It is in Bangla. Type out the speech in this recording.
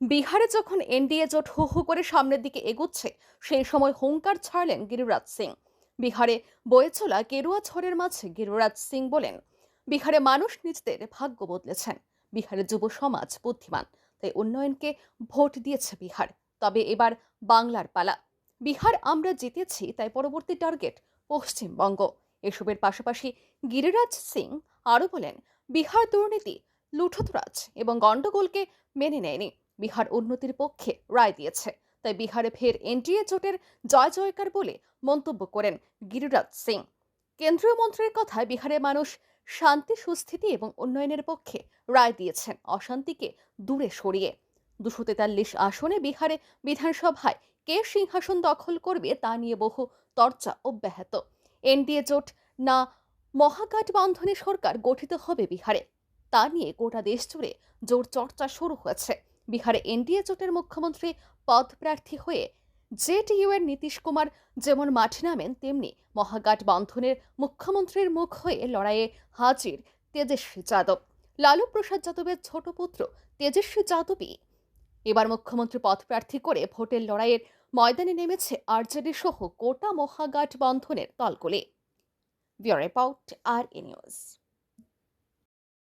বিহারে যখন এনডিএ জোট হু হু করে সামনের দিকে এগুচ্ছে, সেই সময় হুঙ্কার ছাড়লেন গিরিরাজ সিং। বিহারে বয়ে চলা গেরুয়া ঝড়ের মাঝে গিরিরাজ সিং বলেন, বিহারে মানুষ নিজেদের ভাগ্য বদলেছেন। বিহারের যুব সমাজ বুদ্ধিমান, তাই উন্নয়নকে ভোট দিয়েছে বিহার। তবে এবার বাংলার পালা। বিহার আমরা জিতেছি, তাই পরবর্তী টার্গেট পশ্চিমবঙ্গ। এসবের পাশাপাশি গিরিরাজ সিং আরও বলেন, বিহার দুর্নীতি, লুঠতরাজ এবং গণ্ডগোলকে মেনে নেয়নি। বিহার উন্নতির পক্ষে রায় দিয়েছে। তাই বিহারে ফের এনডিএ জোটের জয় জয়কার বলে মন্তব্য করেন গিরিরাজ সিং। কেন্দ্রীয় মন্ত্রীর কথায় বিহারের মানুষ শান্তি, সুস্থিতি এবং উন্নয়নের পক্ষে রায় দিয়েছেন অশান্তিকে দূরে সরিয়ে। দুশো তেতাল্লিশ আসনে বিহারে বিধানসভায় কে সিংহাসন দখল করবে তা নিয়ে বহু চর্চা অব্যাহত। এনডিএ জোট না মহাগাঠবন্ধনী সরকার গঠিত হবে বিহারে, তা নিয়ে গোটা দেশ জুড়ে জোর চর্চা শুরু হয়েছে। বিহারে এনডিএ জোটের মুখ্যমন্ত্রী পদপ্রার্থী হয়ে জেডিইউ এর নীতিশ কুমার যেমন মাঠে নামেন, তেমনি মহাগাঠবন্ধনের মুখ্যমন্ত্রীর মুখ হয়ে লড়াইয়ে হাজির তেজস্বী যাদব। লালু প্রসাদ যাদবের ছোট পুত্র তেজস্বী যাদবই এবার মুখ্যমন্ত্রী পদপ্রার্থী করে ভোটের লড়াইয়ের ময়দানে নেমেছে আরজেডি সহ গোটা মহাগাঠবন্ধনের দলগুলি ব্যুরো রিপোর্ট আর এ নিউজ।